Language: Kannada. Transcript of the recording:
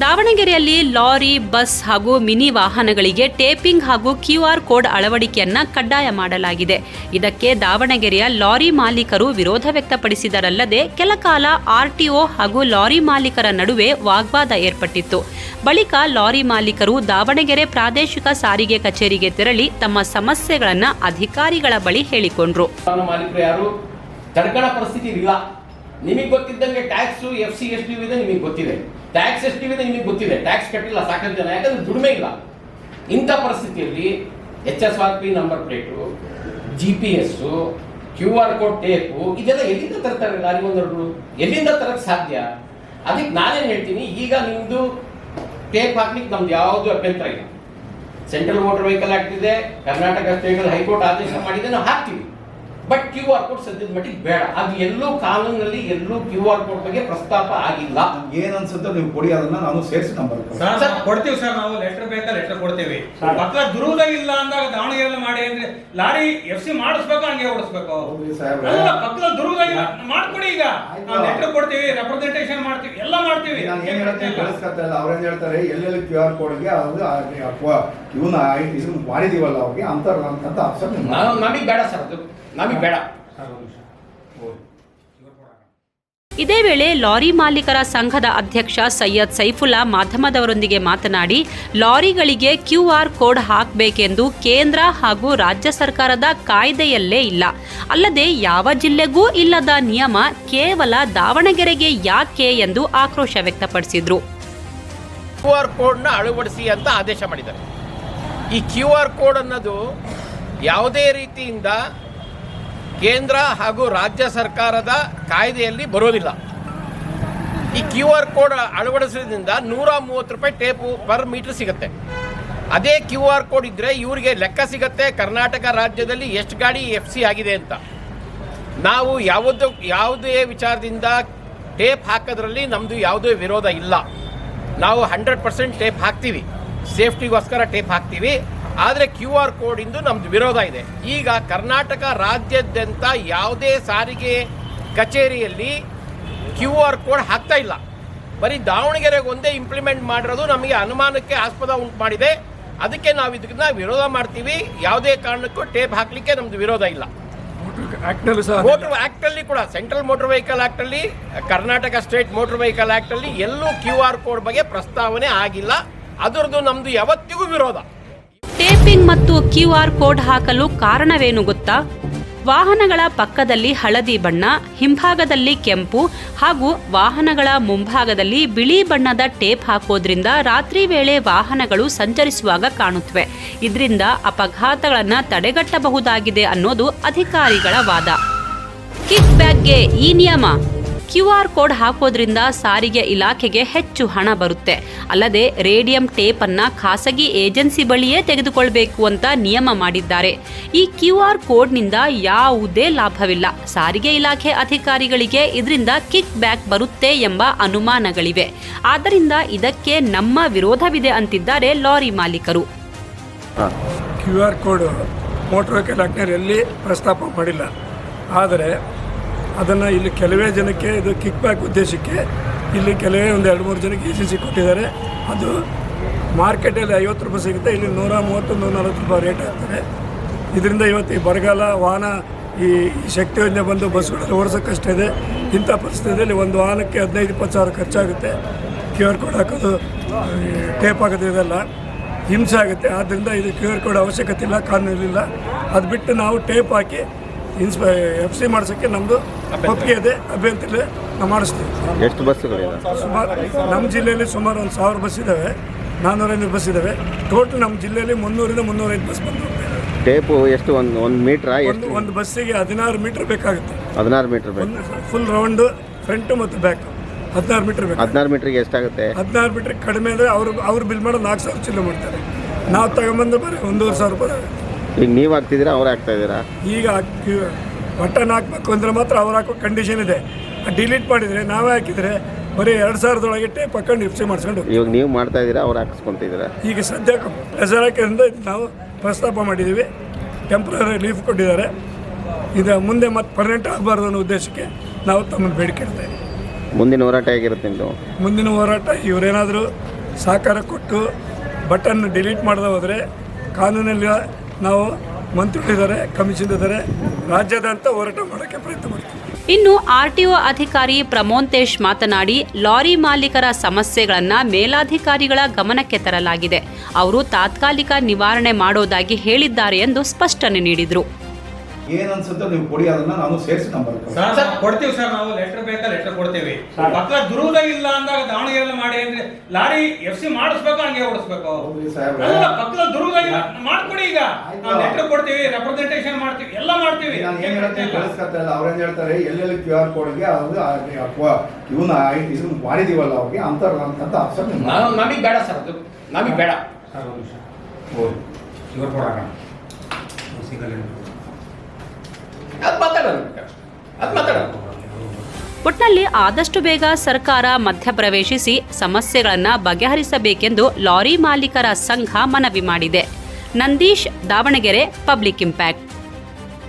ದಾವಣಗೆರೆಯಲ್ಲಿ ಲಾರಿ, ಬಸ್ ಹಾಗೂ ಮಿನಿ ವಾಹನಗಳಿಗೆ ಟೇಪಿಂಗ್ ಹಾಗೂ ಕ್ಯೂಆರ್ ಕೋಡ್ ಅಳವಡಿಕೆಯನ್ನ ಕಡ್ಡಾಯ ಮಾಡಲಾಗಿದೆ. ಇದಕ್ಕೆ ದಾವಣಗೆರೆಯ ಲಾರಿ ಮಾಲೀಕರು ವಿರೋಧ ವ್ಯಕ್ತಪಡಿಸಿದರಲ್ಲದೆ ಕೆಲಕಾಲ ಆರ್ಟಿಒ ಹಾಗೂ ಲಾರಿ ಮಾಲೀಕರ ನಡುವೆ ವಾಗ್ವಾದ ಏರ್ಪಟ್ಟಿತ್ತು. ಬಳಿಕ ಲಾರಿ ಮಾಲೀಕರು ದಾವಣಗೆರೆ ಪ್ರಾದೇಶಿಕ ಸಾರಿಗೆ ಕಚೇರಿಗೆ ತೆರಳಿ ತಮ್ಮ ಸಮಸ್ಯೆಗಳನ್ನು ಅಧಿಕಾರಿಗಳ ಬಳಿ ಹೇಳಿಕೊಂಡ್ರು. ನಿಮಗೆ ಗೊತ್ತಿದ್ದಂಗೆ tax, F C, S T ಇದೆ, ನಿಮಗೆ ಗೊತ್ತಿದೆ. ಟ್ಯಾಕ್ಸ್ ಎಷ್ಟಿದೆ ನಿಮಗೆ ಗೊತ್ತಿದೆ. ಟ್ಯಾಕ್ಸ್ ಕಟ್ಟಿಲ್ಲ, ಸಾಕಷ್ಟು ಜನ. ಯಾಕಂದ್ರೆ ದುಡಿಮೆ ಇಲ್ಲ. ಇಂಥ ಪರಿಸ್ಥಿತಿಯಲ್ಲಿ H S R P number plate G P S Q R code tape ಇದೆಲ್ಲ ಎಲ್ಲಿಂದ ತರ್ತಾರೆ ಲಾರಿ ಓನರ್ಗಳು ಎಲ್ಲಿಂದ ತರಕ್ಕೆ ಸಾಧ್ಯ? ಅದಕ್ಕೆ ನಾನೇನು ಹೇಳ್ತೀನಿ, ಈಗ ನಿಮ್ಮದು ಟೇಪ್ ಹಾಕ್ಲಿಕ್ಕೆ ನಮ್ದು ಯಾವುದು ಅಭ್ಯಂತರ ಇಲ್ಲ. ಸೆಂಟ್ರಲ್ ಮೋಟರ್ ವೆಹಿಕಲ್ ಆಗ್ತಿದೆ ಕರ್ನಾಟಕ ಸ್ಟೇಟ್ ಹೈಕೋರ್ಟ್ ಆದೇಶ ಮಾಡಿದೆ, ನಾವು ಹಾಕ್ತೀವಿ. ಬಟ್ ಕ್ಯೂ ಆರ್ ಕೋಡ್ ಸದ್ಯದ ಮಟ್ಟಿಗೆ ಬೇಡ. ಅದು ಎಲ್ಲೂ ಕಾನೂನಲ್ಲಿ ಎಲ್ಲೂ ಕ್ಯೂ ಆರ್ ಕೋಡ್ ಬಗ್ಗೆ ಪ್ರಸ್ತಾಪ ಆಗಿಲ್ಲ. ಏನ್ ಅನ್ಸುತ್ತೋ ನೀವು ಕೊಡಿ ಅದನ್ನ ನಾನು ಸೇರಿಸಿ ನಂಬರ್ ಸರ್ ಕೊಡ್ತೀವಿ ಸರ್ ನಾವು. ಲೆಟರ್ ಬೇಕಾ ಲೆಟರ್ ಕೊಡ್ತೀವಿ. ಮಕ್ಕಳ ದುರ್ಗ ಇಲ್ಲ ಅಂದಾಗ ದಾವಣಗೆರೆ ಮಾಡಿ ಅಂದ್ರೆ ಲಾರಿ ಎಫ್ ಸಿ ಮಾಡಿಸ್ಬೇಕು ಹಂಗೆ ಓಡಿಸ್ಬೇಕು. ಅಲ್ಲ ಪಕ್ಕದ ದುರ್ಗ ಇಲ್ಲ. ಮಾಡ್ಕೊಡಿ ಈಗ. ನಾವು ಲೆಟರ್ ಕೊಡ್ತೀವಿ ರೆಪ್ರೆಸೆಂಟೇಷನ್ ಮಾಡ್ತೀವಿ ಎಲ್ಲ ಮಾಡ್ತೀವಿ. ನಾನು ಏನ್ ಹೇಳ್ತೀನಿ ಕಳಿಸ್ಕೊತಾ ಇಲ್ಲ ಅವ್ರೇನ್ ಹೇಳ್ತಾರೆ ಎಲ್ಲೆಲ್ಲಿ ಕ್ಯೂ ಆರ್ ಕೋಡ್ಗೆ ಅದು ಇವನ್ನ ಇದನ್ನ ಮಾಡಿದೀವಲ್ಲ ಅವ್ರಿಗೆ ಅಂತರ್ ಅಂತ ಅಪ್ಸರ್ ನಾವು ನಮಗೆ ಬೇಡ ಸರ್ ಅದು. ನಮಗೆ ಬೇಡ. ಇದೇ ವೇಳೆ ಲಾರಿ ಮಾಲೀಕರ ಸಂಘದ ಅಧ್ಯಕ್ಷ ಸೈಯದ್ ಸೈಫುಲ್ಲಾ ಮಾಧ್ಯಮದವರೊಂದಿಗೆ ಮಾತನಾಡಿ ಲಾರಿಗಳಿಗೆ ಕ್ಯೂಆರ್ ಕೋಡ್ ಹಾಕಬೇಕೆಂದು ಕೇಂದ್ರ ಹಾಗೂ ರಾಜ್ಯ ಸರ್ಕಾರದ ಕಾಯ್ದೆಯಲ್ಲೇ ಇಲ್ಲ. ಅಲ್ಲದೆ ಯಾವ ಜಿಲ್ಲೆಗೂ ಇಲ್ಲದ ನಿಯಮ ಕೇವಲ ದಾವಣಗೆರೆಗೆ ಯಾಕೆ ಎಂದು ಆಕ್ರೋಶ ವ್ಯಕ್ತಪಡಿಸಿದರು. ಕ್ಯೂಆರ್ ಕೋಡ್ನ ಅಳವಡಿಸಿ ಅಂತ ಆದೇಶ ಮಾಡಿದ್ದಾರೆ. ಈ ಕ್ಯೂ ಆರ್ ಕೋಡ್ ಅನ್ನೋದು ಯಾವುದೇ ರೀತಿಯಿಂದ ಕೇಂದ್ರ ಹಾಗೂ ರಾಜ್ಯ ಸರ್ಕಾರದ ಕಾಯ್ದೆಯಲ್ಲಿ ಬರೋದಿಲ್ಲ. ಈ ಕ್ಯೂ ಆರ್ ಕೋಡ್ ಅಳವಡಿಸೋದ್ರಿಂದ ನೂರ ಮೂವತ್ತು ರೂಪಾಯಿ ಟೇಪು ಪರ್ ಮೀಟರ್ ಸಿಗುತ್ತೆ. ಅದೇ ಕ್ಯೂ ಆರ್ ಕೋಡ್ ಇದ್ದರೆ ಇವರಿಗೆ ಲೆಕ್ಕ ಸಿಗುತ್ತೆ, ಕರ್ನಾಟಕ ರಾಜ್ಯದಲ್ಲಿ ಎಷ್ಟು ಗಾಡಿ ಎಫ್ ಸಿ ಆಗಿದೆ ಅಂತ. ನಾವು ಯಾವುದು, ಯಾವುದೇ ವಿಚಾರದಿಂದ ಟೇಪ್ ಹಾಕೋದ್ರಲ್ಲಿ ನಮ್ಮದು ಯಾವುದೇ ವಿರೋಧ ಇಲ್ಲ. ನಾವು ಹಂಡ್ರೆಡ್ ಪರ್ಸೆಂಟ್ ಟೇಪ್ ಹಾಕ್ತೀವಿ. ಸೇಫ್ಟಿಗೋಸ್ಕರ ಟೇಪ್ ಹಾಕ್ತೀವಿ. ಆದರೆ ಕ್ಯೂ ಆರ್ ಕೋಡಿಂದು ನಮ್ದು ವಿರೋಧ ಇದೆ. ಈಗ ಕರ್ನಾಟಕ ರಾಜ್ಯಾದ್ಯಂತ ಯಾವುದೇ ಸಾರಿಗೆ ಕಚೇರಿಯಲ್ಲಿ ಕ್ಯೂ ಆರ್ ಕೋಡ್ ಹಾಕ್ತಾ ಇಲ್ಲ. ಬರೀ ದಾವಣಗೆರೆಗೆ ಒಂದೇ ಇಂಪ್ಲಿಮೆಂಟ್ ಮಾಡಿರೋದು ನಮಗೆ ಅನುಮಾನಕ್ಕೆ ಆಸ್ಪದ ಉಂಟು ಮಾಡಿದೆ. ಅದಕ್ಕೆ ನಾವು ಇದನ್ನ ವಿರೋಧ ಮಾಡ್ತೀವಿ. ಯಾವುದೇ ಕಾರಣಕ್ಕೂ ಟೇಪ್ ಹಾಕಲಿಕ್ಕೆ ನಮ್ದು ವಿರೋಧ ಇಲ್ಲ. ಮೋಟರ್ ಆಕ್ಟ್ ಅಲ್ಲಿ ಕೂಡ ಸೆಂಟ್ರಲ್ ಮೋಟರ್ ವೆಹಿಕಲ್ ಆಕ್ಟ್ ಅಲ್ಲಿ Karnataka state motor vehicle act ಅಲ್ಲಿ ಎಲ್ಲೂ ಕ್ಯೂ ಆರ್ ಕೋಡ್ ಬಗ್ಗೆ ಪ್ರಸ್ತಾವನೆ ಆಗಿಲ್ಲ. ಅದರದ್ದು ನಮ್ದು ಯಾವತ್ತಿಗೂ ವಿರೋಧ. ಟೇಪಿಂಗ್ ಮತ್ತು ಕ್ಯೂ ಆರ್ ಕೋಡ್ ಹಾಕಲು ಕಾರಣವೇನು ಗೊತ್ತಾ? ವಾಹನಗಳ ಪಕ್ಕದಲ್ಲಿ ಹಳದಿ ಬಣ್ಣ, ಹಿಂಭಾಗದಲ್ಲಿ ಕೆಂಪು ಹಾಗೂ ವಾಹನಗಳ ಮುಂಭಾಗದಲ್ಲಿ ಬಿಳಿ ಬಣ್ಣದ ಟೇಪ್ ಹಾಕೋದ್ರಿಂದ ರಾತ್ರಿ ವೇಳೆ ವಾಹನಗಳು ಸಂಚರಿಸುವಾಗ ಕಾಣುತ್ತವೆ. ಇದರಿಂದ ಅಪಘಾತಗಳನ್ನು ತಡೆಗಟ್ಟಬಹುದಾಗಿದೆ ಅನ್ನೋದು ಅಧಿಕಾರಿಗಳ ವಾದ. ಕಿಕ್ ಬ್ಯಾಗ್ಗೆ ಈ ನಿಯಮ. ಕ್ಯೂಆರ್ ಕೋಡ್ ಹಾಕೋದ್ರಿಂದ ಸಾರಿಗೆ ಇಲಾಖೆಗೆ ಹೆಚ್ಚು ಹಣ ಬರುತ್ತೆ. ಅಲ್ಲದೆ ರೇಡಿಯಂ ಟೇಪ್ ಅನ್ನ ಖಾಸಗಿ ಏಜೆನ್ಸಿ ಬಳಿಯೇ ತೆಗೆದುಕೊಳ್ಬೇಕು ಅಂತ ನಿಯಮ ಮಾಡಿದ್ದಾರೆ. ಈ ಕ್ಯೂಆರ್ ಕೋಡ್ನಿಂದ ಯಾವುದೇ ಲಾಭವಿಲ್ಲ. ಸಾರಿಗೆ ಇಲಾಖೆ ಅಧಿಕಾರಿಗಳಿಗೆ ಇದರಿಂದ ಕಿಕ್ ಬ್ಯಾಕ್ ಬರುತ್ತೆ ಎಂಬ ಅನುಮಾನಗಳಿವೆ. ಆದ್ದರಿಂದ ಇದಕ್ಕೆ ನಮ್ಮ ವಿರೋಧವಿದೆ ಅಂತಿದ್ದಾರೆ ಲಾರಿ ಮಾಲೀಕರು. Q R code motor vehicle ಆಕ್ಟ್ನಲ್ಲಿ ಪ್ರಸ್ತಾಪ ಮಾಡಿಲ್ಲ. ಆದರೆ ಅದನ್ನು ಇಲ್ಲಿ ಕೆಲವೇ ಜನಕ್ಕೆ ಇದು ಕಿಕ್ ಬ್ಯಾಕ್ ಉದ್ದೇಶಕ್ಕೆ ಇಲ್ಲಿ ಕೆಲವೇ ಒಂದು ಎರಡು ಮೂರು ಜನಕ್ಕೆ ಎ ಸಿ ಸಿ ಕೊಟ್ಟಿದ್ದಾರೆ. ಅದು ಮಾರ್ಕೆಟಲ್ಲಿ ಐವತ್ತು ರೂಪಾಯಿ ಸಿಗುತ್ತೆ, ಇಲ್ಲಿ ನೂರ ಮೂವತ್ತು ನೂರ ನಲ್ವತ್ತು ರೂಪಾಯಿ ರೇಟ್ ಆಗ್ತದೆ. ಇದರಿಂದ ಇವತ್ತು ಈ ಬರಗಾಲ, ವಾಹನ ಈ ಶಕ್ತಿ ಯೋಜನೆ ಬಂದು ಬಸ್ಗಳಲ್ಲಿ ಓಡಿಸೋಕ್ಕಷ್ಟೇ ಇದೆ. ಇಂಥ ಪರಿಸ್ಥಿತಿಯಲ್ಲಿ ಒಂದು ವಾಹನಕ್ಕೆ ಹದಿನೈದು, ಇಪ್ಪತ್ತು ಸಾವಿರ ಖರ್ಚಾಗುತ್ತೆ. ಕ್ಯೂ ಆರ್ ಕೋಡ್ ಹಾಕೋದು ಟೇಪ್ ಹಾಕೋದು ಇದೆಲ್ಲ ಹಿಂಸೆ ಆಗುತ್ತೆ. ಆದ್ದರಿಂದ ಇದು ಕ್ಯೂ ಆರ್ ಕೋಡ್ ಅವಶ್ಯಕತೆ ಇಲ್ಲ, ಕಾನೂನಿಲ್ಲ. ಅದು ಬಿಟ್ಟು ನಾವು ಟೇಪ್ ಹಾಕಿ ಇನ್ಸ್ಪೈ, ಎಫ್ ಸಿ ಮಾಡಿಸೋಕ್ಕೆ ನಮ್ಮದು ಒಪ್ಪಿಗೆ ಇದೆ ಅಭ್ಯಂತರ ಇದೆ, ನಾವು ಮಾಡಿಸ್ತೀವಿ. ಎಷ್ಟು ಬಸ್ಸುಗಳಿವೆ ಸುಮಾರು ನಮ್ಮ ಜಿಲ್ಲೆಯಲ್ಲಿ ಸುಮಾರು ಒಂದು ಸಾವಿರ ಬಸ್ ಇದ್ದಾವೆ ನಾನ್ನೂರೈನೂರು ಬಸ್ ಇದ್ದಾವೆ ಟೋಟಲ್ ನಮ್ಮ ಜಿಲ್ಲೆಯಲ್ಲಿ ಮುನ್ನೂರಿಂದ ಮುನ್ನೂರೈದು ಬಸ್ ಬಂದು. ಟೇಪು ಎಷ್ಟು ಒಂದು ಒಂದು ಮೀಟ್ರಾ ಎಷ್ಟು? ಒಂದು ಬಸ್ಸಿಗೆ ಹದಿನಾರು ಮೀಟ್ರ್ ಬೇಕಾಗುತ್ತೆ. ಹದಿನಾರು ಮೀಟ್ರ್ ಬೇಕು. ಫುಲ್ ರೌಂಡ್ ಫ್ರಂಟ್ ಮತ್ತು ಬ್ಯಾಕ್ ಹದಿನಾರು ಮೀಟ್ರ್ ಬೇಕು ಹದಿನಾರು ಮೀಟ್ರಿಗೆ ಎಷ್ಟಾಗುತ್ತೆ? ಹದಿನಾರು ಮೀಟ್ರ್ ಕಡಿಮೆ ಅಂದರೆ ಅವರು ಅವ್ರು ಬಿಲ್ ಮಾಡೋ ನಾಲ್ಕು ಸಾವಿರ ಚಿಲ್ಲರೆ ಮಾಡ್ತಾರೆ. ನಾವು ತಗೊಂಬಂದ್ರೆ ಬರೀ ಒಂದೂವರೆ ಸಾವಿರ ರೂಪಾಯಿ ಈಗ ನೀವು ಹಾಕ್ತಿದ್ದೀರಾ ಅವ್ರು ಹಾಕ್ತಾ ಇದ್ದೀರಾ? ಈಗ ಬಟನ್ ಹಾಕ್ಬೇಕು ಅಂದರೆ ಮಾತ್ರ ಅವ್ರು ಹಾಕೋ ಕಂಡೀಷನ್ ಇದೆ. ಡಿಲೀಟ್ ಮಾಡಿದರೆ ನಾವೇ ಹಾಕಿದರೆ ಬರೀ ಎರಡು ಸಾವಿರದೊಳಗೆ ಟೇಪ್ ಹಾಕೊಂಡು ಇಪ್ಸಿ ಮಾಡಿಸ್ಕೊಂಡು. ಇವಾಗ ನೀವು ಮಾಡ್ತಾ ಇದ್ದೀರಾ ಅವ್ರು ಹಾಕಿಸ್ಕೊತಿದ್ದೀರಾ? ಈಗ ಸದ್ಯಕ್ಕೆ ಪ್ರೆಸರ್ ಹಾಕಿದ್ರಿಂದ ಇದು ನಾವು ಪ್ರಸ್ತಾಪ ಮಾಡಿದ್ದೀವಿ. ಟೆಂಪ್ರರಿ ಲೀಫ್ ಕೊಟ್ಟಿದ್ದಾರೆ. ಇದು ಮುಂದೆ ಮತ್ತೆ ಪರ್ಮನೆಂಟ್ ಆಗಬಾರ್ದು ಅನ್ನೋ ಉದ್ದೇಶಕ್ಕೆ ನಾವು ತಮ್ಮನ್ನು ಬೇಡಿಕೆ ಇಡ್ತಾ ಇದ್ದೀವಿ. ಮುಂದಿನ ಹೋರಾಟ ಹೇಗಿರುತ್ತೆ ನಿಮ್ಮದು ಮುಂದಿನ ಹೋರಾಟ ಇವರೇನಾದರೂ ಸಹಕಾರ ಕೊಟ್ಟು ಬಟನ್ ಡಿಲೀಟ್ ಮಾಡದೆ ಹೋದರೆ ಕಾನೂನಲ್ಲಿ ನಾವು ಮಂತ್ರಿಗಳಿದ್ದಾರೆ ಕಮಿಷನ್ ಇದ್ದಾರೆ ರಾಜ್ಯಾದ್ಯಂತ ಹೋರಾಟ ಮಾಡೋಕ್ಕೆ ಪ್ರಯತ್ನ ಮಾಡ್ತೀವಿ. ಇನ್ನು ಆರ್ಟಿಒ ಅಧಿಕಾರಿ ಪ್ರಮೋಂತೇಶ್ ಮಾತನಾಡಿ ಲಾರಿ ಮಾಲೀಕರ ಸಮಸ್ಯೆಗಳನ್ನ ಮೇಲಾಧಿಕಾರಿಗಳ ಗಮನಕ್ಕೆ ತರಲಾಗಿದೆ. ಅವರು ತಾತ್ಕಾಲಿಕ ನಿವಾರಣೆ ಮಾಡೋದಾಗಿ ಹೇಳಿದ್ದಾರೆ ಎಂದು ಸ್ಪಷ್ಟನೆ ನೀಡಿದರು. ಏನ್ ಅನ್ಸುತ್ತೋ ನೀವು ಕೊಡಿ ಅದನ್ನ ನಾನು ಸೇರಿಸಿ ನಂಬರ್ ಸರ್ ಸರ್, ಕೊಡ್ತೀವಿ ಸರ್ ನಾವು ಲೆಟರ್ ಬೇಕಾ ಲೆಟರ್ ಕೊಡ್ತೀವಿ. ಮಕ್ಕಳ ದುರುವುದ ಇಲ್ಲ ಅಂದಾಗ ದಾವಣಗೆರೆ ಮಾಡಿ ಅಂದ್ರೆ ಲಾರಿ ಎಫ್ ಸಿ ಮಾಡಿಸ್ಬೇಕು ಹಂಗೆ ಓಡಿಸ್ಬೇಕು. ಮಕ್ಕಳ ಸಾಹೇಬ್ರೆ. ಮಾಡ್ಕೊಡಿ ಈಗ. ಆಯ್ತು. ನಾವು ಲೆಟರ್ ಕೊಡ್ತೀವಿ ರೆಪ್ರೆಸೆಂಟೇಷನ್ ಮಾಡ್ತೀವಿ ಎಲ್ಲ ಮಾಡ್ತೀವಿ. ನಾನು ಏನ್ ಹೇಳ್ತೀನಿ ಕಳಿಸ್ಕೊತಾ ಇಲ್ಲ ಅವ್ರೇನ್ ಹೇಳ್ತಾರೆ ಎಲ್ಲೆಲ್ಲಿ ಕ್ಯೂ ಆರ್ ಕೋಡ್ಗೆ ಅದು ಇವನ್ನ ಇದನ್ನ ಮಾಡಿದೀವಲ್ಲ ಅವ್ರಿಗೆ ಅಂತರ್ ಅಂತ ಆಪ್ಷನ್ ನಾನು ನಮಗೆ ಬೇಡ ಸರ್ ಅದು. ನಮಗೆ ಬೇಡ. ಸರ್ ಒಂದು ನಿಮಿಷ. ಇವ್ರು ಕೊಡೋಣ ಸಿಗಲ್ಲ ಅದು ಮಾತಾಡೋಣ. ಅದು ಮಾತಾಡೋಣ. ಒಟ್ನಲ್ಲಿ ಆದಷ್ಟು ಬೇಗ ಸರ್ಕಾರ ಮಧ್ಯಪ್ರವೇಶಿಸಿ ಸಮಸ್ಯೆಗಳನ್ನು ಬಗೆಹರಿಸಬೇಕೆಂದು ಲಾರಿ ಮಾಲೀಕರ ಸಂಘ ಮನವಿ ಮಾಡಿದೆ. Nandish Davanagere public impact.